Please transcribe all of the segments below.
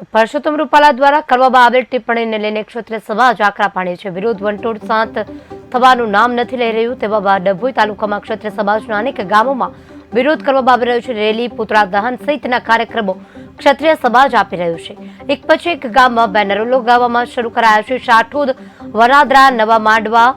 પરસોત્તમ રૂપાલા દ્વારા કરવામાં આવેલ ટિપ્પણીને લઈને ક્ષત્રિય સમાજ આકરા પાણી છે. વિરોધ વંટોળ શાંત થવાનું નામ નથી લઈ રહ્યું. તેવામાં ડભોઈ તાલુકામાં ક્ષત્રિય સમાજના અનેક ગામોમાં વિરોધ કરવામાં આવી રહ્યો છે. રેલી, પુતળા દહન સહિતના કાર્યક્રમો ક્ષત્રિય સમાજ આપી રહ્યો છે. એક પછી એક ગામમાં બેનરો લગાવવામાં શરૂ કરાયા છે. શાઠોદ વરાદરા, નવા માંડવા,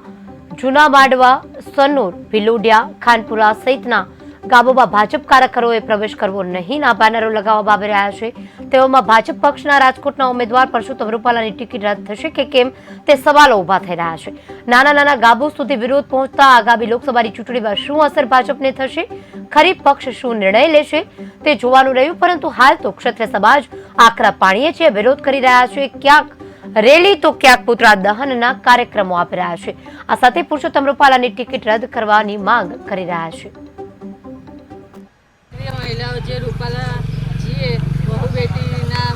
જૂના માંડવા સનોર ભીલોડિયા, ખાનપુરા સહિતના ગામોમાં ભાજપ કાર્યકરોએ પ્રવેશ કરવો નહીં. ના બેનરો લગાવવામાં આવી રહ્યા છે. તેઓમાં ભાજપ પક્ષના રાજકોટના ઉમેદવાર પરસોત્તમ રૂપાલાની ટિકિટ રદ થશે કે કેમ તે સવાલો ઊભા થઈ રહ્યા છે. નાના નાના ગામો સુધી વિરોધ પહોંચતા આગામી લોકસભાની ચૂંટણીમાં શું અસર ભાજપને થશે? ખરી પક્ષ શું નિર્ણય લેશે? તે જોવાનું રહ્યું, પરંતુ હાલ તો ક્ષત્રિય સમાજ આકરા પાણીએ છે વિરોધ કરી રહ્યા છે, ક્યાંક રેલી તો ક્યાંક પુતળા દહનના કાર્યક્રમો આપી રહ્યા છે. આ સાથે પુરુષોત્તમ રૂપાલાની ટિકિટ રદ કરવાની માંગ કરી રહ્યા છે. મહિલાઓ જે રૂપાલાજીએ બહુ બેટીના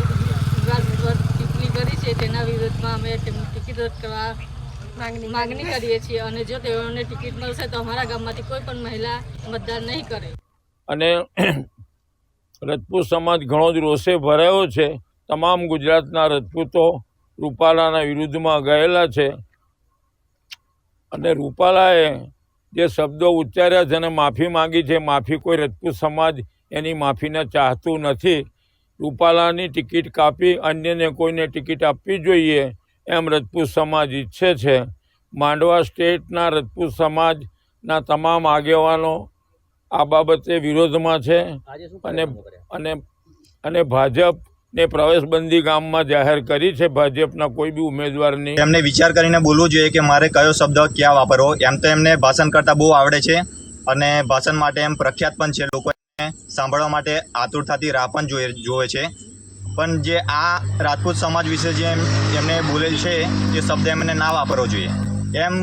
ટિપ્પણી કરી છે તેના વિરોધમાં અમે ટિકિટ રદ કરવા માગણી માંગણી કરીએ છીએ. અને જો તેઓને ટિકિટ મળશે તો અમારા ગામમાંથી કોઈ પણ મહિલા મતદાન નહીં કરે. અને રજપૂત સમાજ ઘણો જ રોષે ભરાયો છે. તમામ ગુજરાતના રજપૂતો રૂપાલાના વિરુદ્ધમાં ગયેલા છે. અને રૂપાલાએ જે શબ્દો ઉચ્ચાર્યા છે અને માફી માંગી છે માફી કોઈ રજપૂત સમાજ એની માફીને ચાહતું નથી. રૂપાલાની ટિકિટ કાપી અન્યને કોઈને ટિકિટ આપવી જોઈએ એમ રજપૂત સમાજ ઈચ્છે છે. માંડવા સ્ટેટના રજપૂત સમાજના તમામ આગેવાનો આ બાબતે વિરોધમાં છે અને અને અને ભાજપને પ્રવેશબંધી ગામમાં જાહેર કરી છે. ભાજપના કોઈ બી ઉમેદવારની એમને વિચાર કરીને બોલવું જોઈએ કે મારે કયો શબ્દ ક્યાં વાપરવો. એમ તો એમને ભાષણ કરતાં બહુ આવડે છે અને ભાષણ માટે એમ પ્રખ્યાત પણ છે. લોકોને સાંભળવા માટે આતુરતાથી રાહ પણ જોઈ, જોવે છે. પણ જે આ રાજપૂત સમાજ વિશે જે એમ, એમને બોલેલ છે તે શબ્દ એમને ના વાપરવો જોઈએ. એમ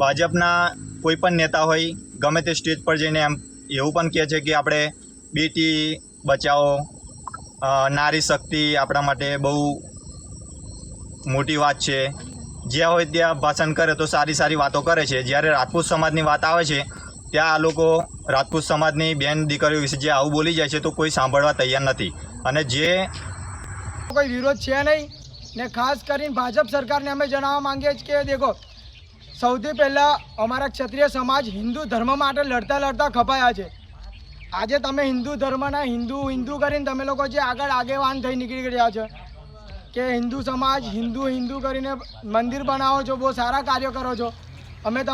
ભાજપના કોઈ પણ નેતા હોય, ગમે તે સ્ટેજ પર જઈને એમ એવું પણ કહે છે કે આપણે બેટી બચાવો નારી શક્તિ આપણા માટે બહુ મોટી વાત છે. જ્યાં હોય ત્યાં ભાષણ કરે તો સારી સારી વાતો કરે છે. જ્યારે રાજપૂત સમાજની વાત આવે છે, ત્યાં આ લોકો રાજપૂત સમાજની બેન દીકરીઓ વિશે જે આવું બોલી જાય છે તો કોઈ સાંભળવા તૈયાર નથી. અને જે કોઈ વિરોધ છે નહીં. ને ખાસ કરીને ભાજપ સરકારને અમે જણાવવા માંગીએ છીએ કે દેખો, સૌથી પહેલાં અમારા ક્ષત્રિય સમાજ હિન્દુ ધર્મ માટે લડતા લડતા ખપાયા છે. આજે તમે હિન્દુ ધર્મના હિન્દુ હિન્દુ કરીને તમે લોકો જે આગળ આગેવાન થઈ નીકળી રહ્યા છો, કે હિન્દુ સમાજ હિન્દુ હિન્દુ કરીને મંદિર બનાવો છો, બહુ સારા કાર્યો કરો છો, અમે તમારા